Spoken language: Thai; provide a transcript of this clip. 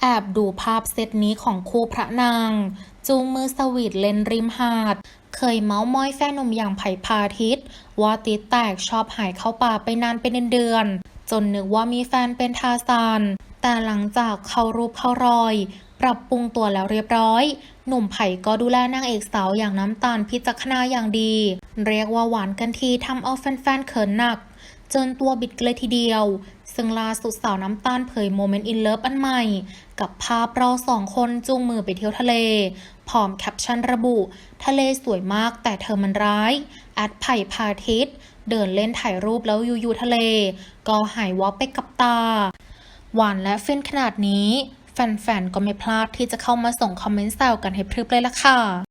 แอบดูภาพเซตนี้ของคู่พระนาง จูงมือสวีทเลนริมหาด เคยเมาส์มอยแฟนหนุ่มอย่างไผ่พาทิตว่าติดแตกชอบหายเข้าป่าไปนานเป็นเดือนๆจนนึกว่ามีแฟนเป็นทาซาน แต่หลังจากเข้ารูปเข้ารอย ปรับปรุงตัวแล้วเรียบร้อย หนุ่มไผ่ก็ดูแลนางเอกสาวอย่างน้ำตาลพิจักขณาอย่างดี เรียกว่าหวานกันทีทำเอาแฟนๆเขินหนัก จนตัวบิดเลยทีเดียว ซึ่งล่าสุดสาวน้ำตาลเผยโมเมนต์อินเลิฟอันใหม่ กับภาพเราสองคนจูงมือไปเที่ยวทะเล พร้อมแคปชั่นระบุ ทะเลสวยมากแต่เธอมันร้าย แอดไผ่พาทิต เดินเล่นถ่ายรูปแล้วอยู่ๆทะเล ก็หายวับไปกับตา หวานและเฟินขนาดนี้ แฟนๆ ก็ไม่พลาดที่จะเข้ามาส่งคอมเมนต์แซวกันให้พรึบเลยล่ะค่ะ